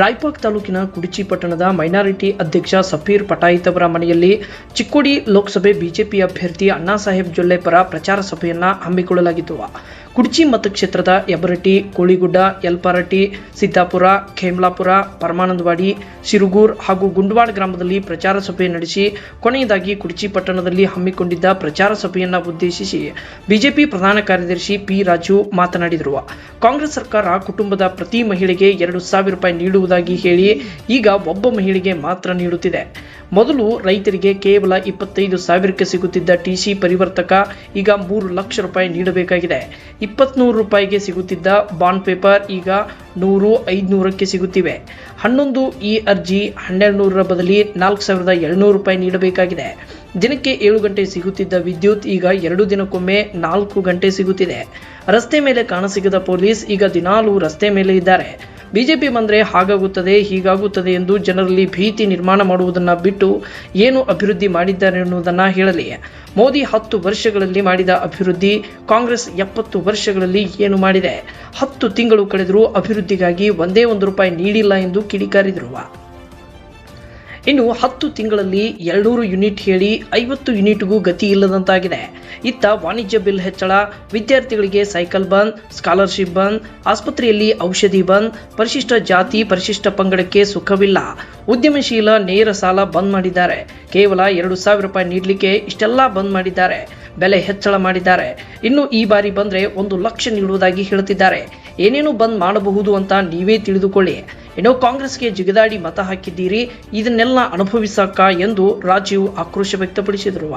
ರಾಯಪಾಕ್ ತಾಲೂಕಿನ ಕುಡಿಚಿ ಪಟ್ಟಣದ ಮೈನಾರಿಟಿ ಅಧ್ಯಕ್ಷ ಸಫೀರ್ ಪಟಾಯಿತ್ ಅವರ ಮನೆಯಲ್ಲಿ ಚಿಕ್ಕೋಡಿ ಲೋಕಸಭೆ ಬಿಜೆಪಿ ಅಭ್ಯರ್ಥಿ ಅಣ್ಣಾಸಾಹೇಬ್ ಜೊಲ್ಲೆ ಪರ ಪ್ರಚಾರ ಸಭೆಯನ್ನು ಹಮ್ಮಿಕೊಳ್ಳಲಾಗಿತ್ತು. ಕುಡ್ಚಿ ಮತಕ್ಷೇತ್ರದ ಎಬರಟಿ ಕೋಳಿಗುಡ್ಡ ಯಲ್ಪಾರಟಿ ಸಿದ್ದಾಪುರ, ಖೇಮ್ಲಾಪುರ, ಪರಮಾನಂದವಾಡಿ ಸಿರುಗೂರ್ ಹಾಗೂ ಗುಂಡವಾಡ ಗ್ರಾಮದಲ್ಲಿ ಪ್ರಚಾರ ಸಭೆ ನಡೆಸಿ, ಕೊನೆಯದಾಗಿ ಕುಡ್ಚಿ ಪಟ್ಟಣದಲ್ಲಿ ಹಮ್ಮಿಕೊಂಡಿದ್ದ ಪ್ರಚಾರ ಸಭೆಯನ್ನು ಉದ್ದೇಶಿಸಿ ಬಿಜೆಪಿ ಪ್ರಧಾನ ಕಾರ್ಯದರ್ಶಿ ಪಿ ರಾಜು ಮಾತನಾಡಿದರು. ಕಾಂಗ್ರೆಸ್ ಸರ್ಕಾರ ಕುಟುಂಬದ ಪ್ರತಿ ಮಹಿಳೆಗೆ ಎರಡು ಸಾವಿರ ರೂಪಾಯಿ ನೀಡುವುದಾಗಿ ಹೇಳಿ ಈಗ ಒಬ್ಬ ಮಹಿಳೆಗೆ ಮಾತ್ರ ನೀಡುತ್ತಿದೆ. ಮೊದಲು ರೈತರಿಗೆ ಕೇವಲ ಇಪ್ಪತ್ತೈದು ಸಾವಿರಕ್ಕೆ ಸಿಗುತ್ತಿದ್ದ ಟಿಸಿ ಪರಿವರ್ತಕ ಈಗ ಮೂರು ಲಕ್ಷ ರೂಪಾಯಿ ನೀಡಬೇಕಾಗಿದೆ. ಇಪ್ಪತ್ತ್ನೂರು ರೂಪಾಯಿಗೆ ಸಿಗುತ್ತಿದ್ದ ಬಾಂಡ್ ಪೇಪರ್ ಈಗ ನೂರು, ಐದುನೂರಕ್ಕೆ ಸಿಗುತ್ತಿವೆ. ಹನ್ನೊಂದು ಈ ಅರ್ಜಿ ಹನ್ನೆರಡು ನೂರರ ಬದಲಿ ನಾಲ್ಕು ಸಾವಿರದ ಏಳ್ನೂರು ರೂಪಾಯಿ ನೀಡಬೇಕಾಗಿದೆ. ದಿನಕ್ಕೆ ಏಳು ಗಂಟೆ ಸಿಗುತ್ತಿದ್ದ ವಿದ್ಯುತ್ ಈಗ ಎರಡು ದಿನಕ್ಕೊಮ್ಮೆ ನಾಲ್ಕು ಗಂಟೆ ಸಿಗುತ್ತಿದೆ. ರಸ್ತೆ ಮೇಲೆ ಕಾಣಸಿಗದ ಪೊಲೀಸ್ ಈಗ ದಿನಾಲೂ ರಸ್ತೆ ಮೇಲೆ ಇದ್ದಾರೆ. ಬಿಜೆಪಿ ಬಂದರೆ ಹಾಗಾಗುತ್ತದೆ, ಹೀಗಾಗುತ್ತದೆ ಎಂದು ಜನರಲ್ಲಿ ಭೀತಿ ನಿರ್ಮಾಣ ಮಾಡುವುದನ್ನು ಬಿಟ್ಟು ಏನು ಅಭಿವೃದ್ಧಿ ಮಾಡಿದ್ದಾರೆ ಎನ್ನುವುದನ್ನು ಹೇಳಲಿ. ಮೋದಿ ಹತ್ತು ವರ್ಷಗಳಲ್ಲಿ ಮಾಡಿದ ಅಭಿವೃದ್ಧಿ, ಕಾಂಗ್ರೆಸ್ ಎಪ್ಪತ್ತು ವರ್ಷಗಳಲ್ಲಿ ಏನು ಮಾಡಿದೆ? ಹತ್ತು ತಿಂಗಳು ಕಳೆದರೂ ಅಭಿವೃದ್ಧಿಗಾಗಿ ಒಂದೇ ಒಂದು ರೂಪಾಯಿ ನೀಡಿಲ್ಲ ಎಂದು ಕಿಡಿಕಾರಿದರು. ಇನ್ನು ಹತ್ತು ತಿಂಗಳಲ್ಲಿ ಎರಡೂರು ಯೂನಿಟ್ ಹೇಳಿ ಐವತ್ತು ಯೂನಿಟ್ಗೂ ಗತಿ ಇಲ್ಲದಂತಾಗಿದೆ. ಇತ್ತ ವಾಣಿಜ್ಯ ಬಿಲ್ ಹೆಚ್ಚಳ, ವಿದ್ಯಾರ್ಥಿಗಳಿಗೆ ಸೈಕಲ್ ಬಂದ್, ಸ್ಕಾಲರ್ಶಿಪ್ ಬಂದ್, ಆಸ್ಪತ್ರೆಯಲ್ಲಿ ಔಷಧಿ ಬಂದ್, ಪರಿಶಿಷ್ಟ ಜಾತಿ, ಪರಿಶಿಷ್ಟ ಪಂಗಡಕ್ಕೆ ಸುಖವಿಲ್ಲ. ಉದ್ಯಮಶೀಲ ನೇರ ಸಾಲ ಬಂದ್ ಮಾಡಿದ್ದಾರೆ. ಕೇವಲ ಎರಡು ಸಾವಿರ ರೂಪಾಯಿ ನೀಡಲಿಕ್ಕೆ ಇಷ್ಟೆಲ್ಲ ಬಂದ್ ಮಾಡಿದ್ದಾರೆ. ಬೆಲೆ ಹೆಚ್ಚಳ ಮಾಡಿದ್ದಾರೆ. ಇನ್ನು ಈ ಬಾರಿ ಬಂದ್ರೆ ಒಂದು ಲಕ್ಷ ನೀಡುವುದಾಗಿ ಹೇಳುತ್ತಿದ್ದಾರೆ ಏನೇನು ಬಂದ್ ಮಾಡಬಹುದು ಅಂತ ನೀವೇ ತಿಳಿದುಕೊಳ್ಳಿ. ಏನೋ ಕಾಂಗ್ರೆಸ್ಗೆ ಜಿಗದಾಡಿ ಮತ ಹಾಕಿದ್ದೀರಿ, ಇದನ್ನೆಲ್ಲ ಅನುಭವಿಸಕ್ಕ ಎಂದು ರಾಜೀವ್ ಆಕ್ರೋಶ ವ್ಯಕ್ತಪಡಿಸಿದರು.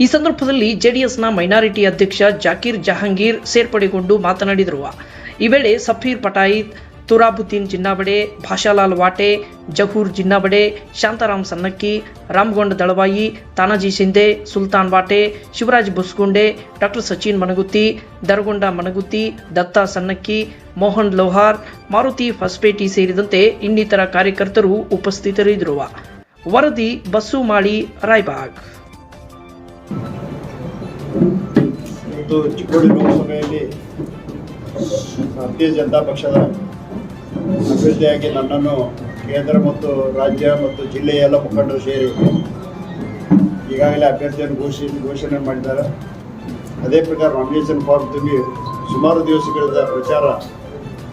ಈ ಸಂದರ್ಭದಲ್ಲಿ ಜೆಡಿಎಸ್ನ ಮೈನಾರಿಟಿ ಅಧ್ಯಕ್ಷ ಜಾಕೀರ್ ಜಹಾಂಗೀರ್ ಸೇರ್ಪಡೆಗೊಂಡು ಮಾತನಾಡಿದರು. ಈ ವೇಳೆ ಸಫೀರ್ ಪಟಾಯಿತ್ ತುರಾಬುದ್ದೀನ್ ಜಿನ್ನಾಬಡೆ, ಭಾಷಾಲಾಲ್ ವಾಟೆ ಜಹೂರ್ ಜಿನ್ನಾಬಡೆ ಶಾಂತಾರಾಮ್ ಸನ್ನಕ್ಕಿ, ರಾಮಗೊಂಡ ದಳವಾಯಿ, ತಾನಾಜಿ ಶಿಂದೆ, ಸುಲ್ತಾನ್ ವಾಟೆ, ಶಿವರಾಜ್ ಬುಸ್ಗುಂಡೆ, ಡಾಕ್ಟರ್ ಸಚಿನ್ ಮನಗುತ್ತಿ, ದರಗೊಂಡ ಮನಗುತ್ತಿ, ದತ್ತಾ ಸನ್ನಕ್ಕಿ, ಮೋಹನ್ ಲೋಹಾರ್, ಮಾರುತಿ ಫಸ್ಪೇಟಿ ಸೇರಿದಂತೆ ಇನ್ನಿತರ ಕಾರ್ಯಕರ್ತರು ಉಪಸ್ಥಿತರಿದ್ದರು ವರದಿ ಬಸ್ಸು ಮಾಡಿ ರಾಯ್ಬಾಗ್. ಚಿಕ್ಕೋಡಿ ಲೋಕಸಭೆಯಲ್ಲಿ ಭಾರತೀಯ ಜನತಾ ಪಕ್ಷದ ಅಭ್ಯರ್ಥಿಯಾಗಿ ನನ್ನನ್ನು ಕೇಂದ್ರ ಮತ್ತು ರಾಜ್ಯ ಮತ್ತು ಜಿಲ್ಲೆಯ ಎಲ್ಲ ಮುಖಂಡರು ಸೇರಿ ಈಗಾಗಲೇ ಅಭ್ಯರ್ಥಿಯನ್ನು ಘೋಷಿ, ಘೋಷಣೆ ಮಾಡಿದ್ದಾರೆ. ಅದೇ ಪ್ರಕಾರ ನಾಮಿನೇಷನ್ ಫಾರ್ಮ್ ತುಂಬಿ ಸುಮಾರು ದಿವಸಗಳಿಂದ ಪ್ರಚಾರ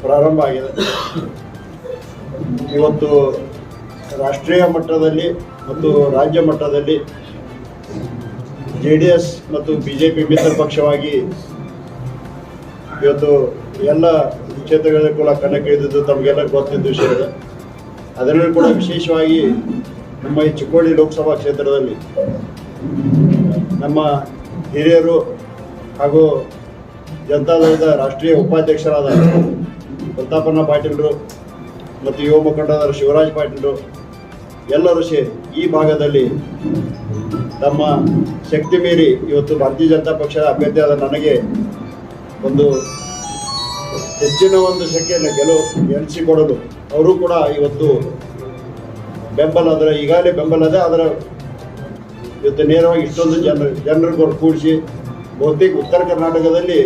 ಪ್ರಾರಂಭ ಆಗಿದೆ. ಇವತ್ತು ರಾಷ್ಟ್ರೀಯ ಮಟ್ಟದಲ್ಲಿ ಮತ್ತು ರಾಜ್ಯ ಮಟ್ಟದಲ್ಲಿ ಜೆ ಮತ್ತು ಬಿ ಜೆ ಮಿತ್ರ ಪಕ್ಷವಾಗಿ ಇವತ್ತು ಎಲ್ಲ ಕ್ಷೇತ್ರಗಳಲ್ಲಿ ಕೂಡ ಕಣಕ್ಕಿಳಿದಿದ್ದು ತಮಗೆಲ್ಲ ಗೊತ್ತಿದ್ದ ವಿಷಯ ಅದರಲ್ಲೂ ಅದರಲ್ಲಿ ಕೂಡ ವಿಶೇಷವಾಗಿ ನಮ್ಮ ಈ ಚಿಕ್ಕೋಡಿ ಲೋಕಸಭಾ ಕ್ಷೇತ್ರದಲ್ಲಿ ನಮ್ಮ ಹಿರಿಯರು ಹಾಗೂ ಜನತಾದಳದ ರಾಷ್ಟ್ರೀಯ ಉಪಾಧ್ಯಕ್ಷರಾದ ಪ್ರತಾಪಣ್ಣ ಪಾಟೀಲರು ಮತ್ತು ಯುವ ಮುಖಂಡರಾದ ಶಿವರಾಜ್ ಪಾಟೀಲರು ಎಲ್ಲರೂ ಸೇರಿ ಈ ಭಾಗದಲ್ಲಿ ತಮ್ಮ ಶಕ್ತಿ ಮೀರಿ ಇವತ್ತು ಭಾರತೀಯ ಜನತಾ ಪಕ್ಷದ ಅಭ್ಯರ್ಥಿಯಾದ ನನಗೆ ಒಂದು ಹೆಚ್ಚಿನ ಒಂದು ಶಕ್ತಿಯನ್ನು ಗೆಲುವು ಎನಿಸಿಕೊಡಲು ಅವರು ಕೂಡ ಇವತ್ತು ಬೆಂಬಲ ಅದರ ಈಗಾಗಲೇ ಬೆಂಬಲ ಇದೆ ಅದರ ಇವತ್ತು ನೇರವಾಗಿ ಇಷ್ಟೊಂದು ಜನ ಜನರಿಗೂ ಕೂಡಿಸಿ, ಬಹುತೇಕ ಉತ್ತರ ಕರ್ನಾಟಕದಲ್ಲಿ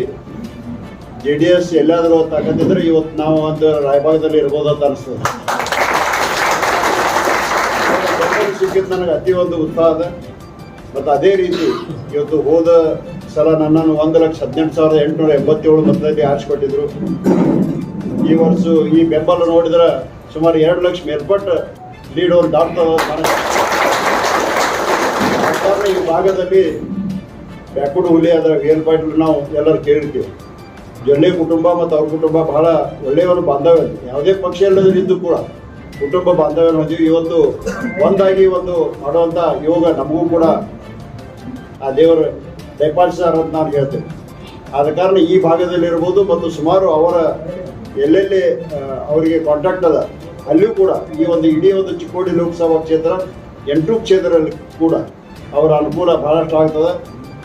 ಜೆ ಡಿ ಎಸ್ ಎಲ್ಲಾದರೂ ತಾಕತ್ತಿದ್ರೆ ಇವತ್ತು ನಾವು ಒಂದು ರಾಯಭಾಗದಲ್ಲಿ ಇರ್ಬೋದು ಅಂತ ಅನಿಸ್ತದೆ. ಸಿಕ್ಕಿದ್ದು ನನಗೆ ಅತಿ ಒಂದು ಉತ್ಸಾಹ ಮತ್ತು ಅದೇ ರೀತಿ ಇವತ್ತು ಹೋದ ಸಲ ನನ್ನನ್ನು ಒಂದು ಲಕ್ಷ ಹದಿನೆಂಟು ಸಾವಿರದ ಎಂಟುನೂರ ಎಂಬತ್ತೇಳು ಮತದಲ್ಲಿ ಆರಿಸಿಕೊಟ್ಟಿದ್ರು. ಈ ವರ್ಷ ಈ ಬೆಂಬಲ ನೋಡಿದ್ರೆ ಸುಮಾರು ಎರಡು ಲಕ್ಷ ಮೇಲ್ಪಟ್ಟು ಲೀಡ್ ಒಂದು ದಾಟ್ತದೆ ಈ ಭಾಗದಲ್ಲಿ ಬ್ಯಾಕುಡು ಹುಲಿ ಅದರ ಪಾಯಿಂಟ್ ನಾವು ಎಲ್ಲರೂ ಕೇಳಿರ್ತೀವಿ. ಜೊಲ್ಲೆ ಕುಟುಂಬ ಮತ್ತು ಅವ್ರ ಕುಟುಂಬ ಬಹಳ ಒಳ್ಳೆಯವರು ಬಾಂಧವ್ಯ. ಯಾವುದೇ ಪಕ್ಷ ಇಲ್ಲದಿದ್ದು ಕೂಡ ಕುಟುಂಬ ಬಾಂಧವ್ಯ ಹೊಂದಿವಿ ಇವತ್ತು ಒಂದಾಗಿ ಒಂದು ಮಾಡುವಂಥ ಯೋಗ ನಮಗೂ ಕೂಡ ಆ ದೇವರು ದಯಪಾಲಿಸ್ತಾರ ಅಂತ ನಾನು ಹೇಳ್ತೇನೆ. ಆದ ಕಾರಣ ಈ ಭಾಗದಲ್ಲಿರ್ಬೋದು ಮತ್ತು ಸುಮಾರು ಅವರ ಎಲ್ಲೆಲ್ಲಿ ಅವರಿಗೆ ಕಾಂಟ್ಯಾಕ್ಟ್ ಅದ, ಅಲ್ಲಿಯೂ ಕೂಡ ಈ ಒಂದು ಇಡೀ ಒಂದು ಚಿಕ್ಕೋಡಿ ಲೋಕಸಭಾ ಕ್ಷೇತ್ರ ಎಂಟು ಕ್ಷೇತ್ರದಲ್ಲಿ ಕೂಡ ಅವರ ಅನುಕೂಲ ಭಾಳಷ್ಟು ಆಗ್ತದೆ.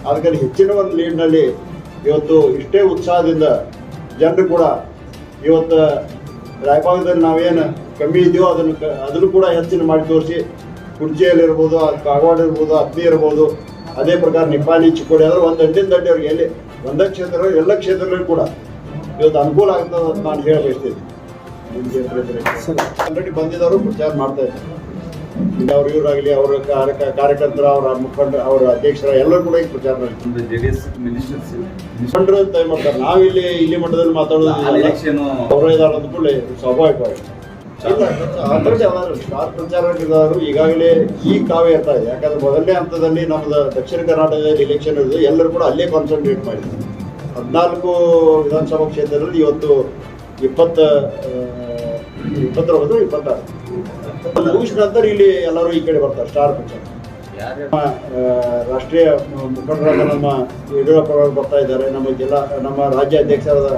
ಅದಕ್ಕೆ ಹೆಚ್ಚಿನ ಒಂದು ಲೀಡ್ನಲ್ಲಿ ಇವತ್ತು ಇಷ್ಟೇ ಉತ್ಸಾಹದಿಂದ ಜನರು ಕೂಡ ಇವತ್ತು ರಾಯಭಾಗದಲ್ಲಿ ನಾವೇನು ಕಮ್ಮಿ ಇದೆಯೋ ಅದನ್ನು ಅದನ್ನು ಕೂಡ ಹೆಚ್ಚಿನ ಮಾಡಿ ತೋರಿಸಿ ಕುರ್ಚಿಯಲ್ಲಿರ್ಬೋದು ಅದು ಕಾಗವಾಡ ಇರ್ಬೋದು ಅತ್ತಿ ಇರ್ಬೋದು ಅದೇ ಪ್ರಕಾರ ನಿಪ್ಪಾಣಿ ಚಿಕ್ಕೋಡಿ ಆದರೆ ಒಂದು ಹಂಡಿನ ದಡ್ಡಿ ಅವ್ರಿಗೆ ಎಲ್ಲಿ ಒಂದೇ ಕ್ಷೇತ್ರ ಎಲ್ಲ ಕ್ಷೇತ್ರಗಳಿಗೆ ಕೂಡ ಇವತ್ತು ಅನುಕೂಲ ಆಗ್ತದೆ ಅಂತ ನಾನು ಹೇಳಬಯಸ್ತೀನಿ ಆಲ್ರೆಡಿ ಬಂದಿದ್ದವರು ಪ್ರಚಾರ ಮಾಡ್ತಾ ಇದ್ದಾರೆ. ಈಗ ಅವ್ರು ಇವರಾಗಲಿ ಅವರ ಕಾರ್ಯ- ಕಾರ್ಯಕರ್ತರ ಅವರ ಮುಖಂಡ ಅವರ ಅಧ್ಯಕ್ಷರ ಎಲ್ಲರೂ ಕೂಡ ಈಗ ಪ್ರಚಾರ ಮಾಡ್ತಾರೆ. ನಾವಿಲ್ಲಿ ಇಲ್ಲಿ ಮಟ್ಟದಲ್ಲಿ ಮಾತಾಡೋದು ಅವರೇ ಇದಾರೆ ಅಂದ್ಕೊಳ್ಳಿ ಸ್ವಾಭಾವಿಕವಾಗಿ. ಆಲ್ರೆಡಿ ಸ್ಟಾರ್ ಈಗಾಗಲೇ ಈ ಕಾವ್ಯ ಇರ್ತಾ ಇದೆ. ಯಾಕಂದ್ರೆ ಮೊದಲನೇ ಹಂತದಲ್ಲಿ ನಮ್ದು ದಕ್ಷಿಣ ಕರ್ನಾಟಕದಲ್ಲಿ ಇಲೆಕ್ಷನ್ ಇರೋದು ಎಲ್ಲರೂ ಕೂಡ ಅಲ್ಲೇ ಕಾನ್ಸಂಟ್ರೇಟ್ ಮಾಡಿದ್ರು. ಹದಿನಾಲ್ಕು ವಿಧಾನಸಭಾ ಕ್ಷೇತ್ರದಲ್ಲಿ ಇವತ್ತು ಇಪ್ಪತ್ತ ಇಪ್ಪತ್ತೊಂಬತ್ತು ಇಪ್ಪತ್ತಾರು. ಮುಗಿಸಿದ ನಂತರ ಇಲ್ಲಿ ಎಲ್ಲರೂ ಈ ಕಡೆ ಬರ್ತಾರೆ ಸ್ಟಾರ್ ಪ್ರಚಾರ ರಾಷ್ಟ್ರೀಯ ಮುಖಂಡರಾದ ನಮ್ಮ ಯಡಿಯೂರಪ್ಪ ಅವರು ಬರ್ತಾ ಇದ್ದಾರೆ. ನಮ್ಮ ಜಿಲ್ಲಾ ನಮ್ಮ ರಾಜ್ಯ ಅಧ್ಯಕ್ಷರಾದ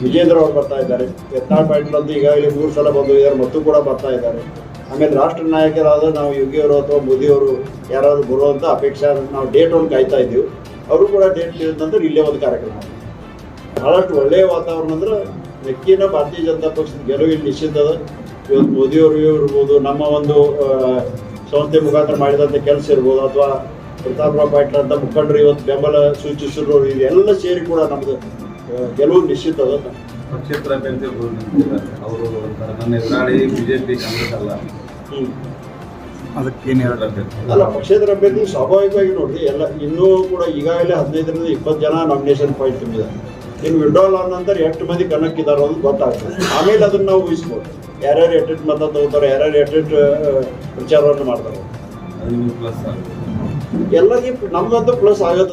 ವಿಜೇಂದ್ರ ಅವರು ಬರ್ತಾ ಇದ್ದಾರೆ. ಯತ್ನಾಳ್ ಪಾಯಿಂಟ್ ಬಂದು ಈಗಾಗಲೇ ಮೂರು ಸಲ ಬಂದು ಇದ್ದಾರೆ ಮತ್ತು ಕೂಡ ಬರ್ತಾ ಇದ್ದಾರೆ. ಆಮೇಲೆ ರಾಷ್ಟ್ರ ನಾಯಕರಾದ ನಾವು ಯೋಗಿಯವರು ಅಥವಾ ಮೋದಿಯವರು ಯಾರಾದರೂ ಬರುವಂಥ ಅಪೇಕ್ಷೆ ನಾವು ಡೇಟ್ ಒಂದು ಕಾಯ್ತಾ ಇದ್ದೀವಿ. ಅವರು ಕೂಡ ಡೇಟ್ ತಿಳಿದ ನಂತರ ಇಲ್ಲೇ ಒಂದು ಕಾರ್ಯಕ್ರಮ. ಬಹಳಷ್ಟು ಒಳ್ಳೆಯ ವಾತಾವರಣ ಅಂದ್ರೆ ನೆಕ್ಕಿನ ಭಾರತೀಯ ಜನತಾ ಪಕ್ಷದ ಗೆಲುವು ಇಲ್ಲಿ ನಿಶ್ಚಿತ ಇವತ್ತು ಮೋದಿಯವರು ಇರ್ಬೋದು ನಮ್ಮ ಒಂದು ಸಂಸ್ಥೆ ಮುಖಾಂತರ ಮಾಡಿದಂಥ ಕೆಲಸ ಇರ್ಬೋದು ಅಥವಾ ಪ್ರತಾಪ್ರಾವ್ ಪಾಟೀಲ್ ಅಂತ ಮುಖಂಡರು ಇವತ್ತು ಬೆಂಬಲ ಸೂಚಿಸಿದ್ರು ಇದೆಲ್ಲ ಸೇರಿ ಕೂಡ ನಮ್ದು ಆ, ಗೆಲುವು ನಿಶ್ಚಿತ ಪಕ್ಷೇತರ ಅಭ್ಯರ್ಥಿ ಒಬ್ಬರು ನಿಂತಿದ್ದಾರೆ ಅವರು ನನ್ನ ಎದುರಾಳಿ ಬಿಜೆಪಿ ಕಾಂಗ್ರೆಸ್ ಅಲ್ಲ. ಅದಕ್ಕೇನು ಎರಡು ಅಭ್ಯರ್ಥಿ? ಅಲ್ಲ ಪಕ್ಷೇತರ ಅಭ್ಯರ್ಥಿ ಸ್ವಾಭಾವಿಕವಾಗಿ ನೋಡಿ ಎಲ್ಲ ಇನ್ನೂ ಕೂಡ ಈಗಾಗಲೇ ಹದಿನೈದರಿಂದ ಇಪ್ಪತ್ತು ಜನ ನಾಮಿನೇಷನ್ ಪಾಯಿಂಟ್ ತುಂಬಿದ್ದಾರೆ. ಇನ್ನು ವಿಡ್ರಾಲ್ ಆದ ನಂತರ ಎಷ್ಟು ಮಂದಿ ಕಣಕ್ಕಿದ್ದಾರೆ ಅಂತ ಗೊತ್ತಾಗ್ತದೆ. ಆಮೇಲೆ ಅದನ್ನು ನಾವು ಊಹಿಸ್ಬೋದು. ಯಾರ್ಯಾರು ಎಟ್ಟೆಟ್ಟು ಮತ ತಗೋತಾರೆ ಯಾರ್ಯಾರು ಎಟ್ಟೆಟ್ಟು ಪ್ರಚಾರವನ್ನು ಮಾಡ್ತಾರೆ. ಎಲ್ಲರಿಗೂ ನಮ್ಗಂತೂ ಪ್ಲಸ್ ಆಗುತ್ತೆ.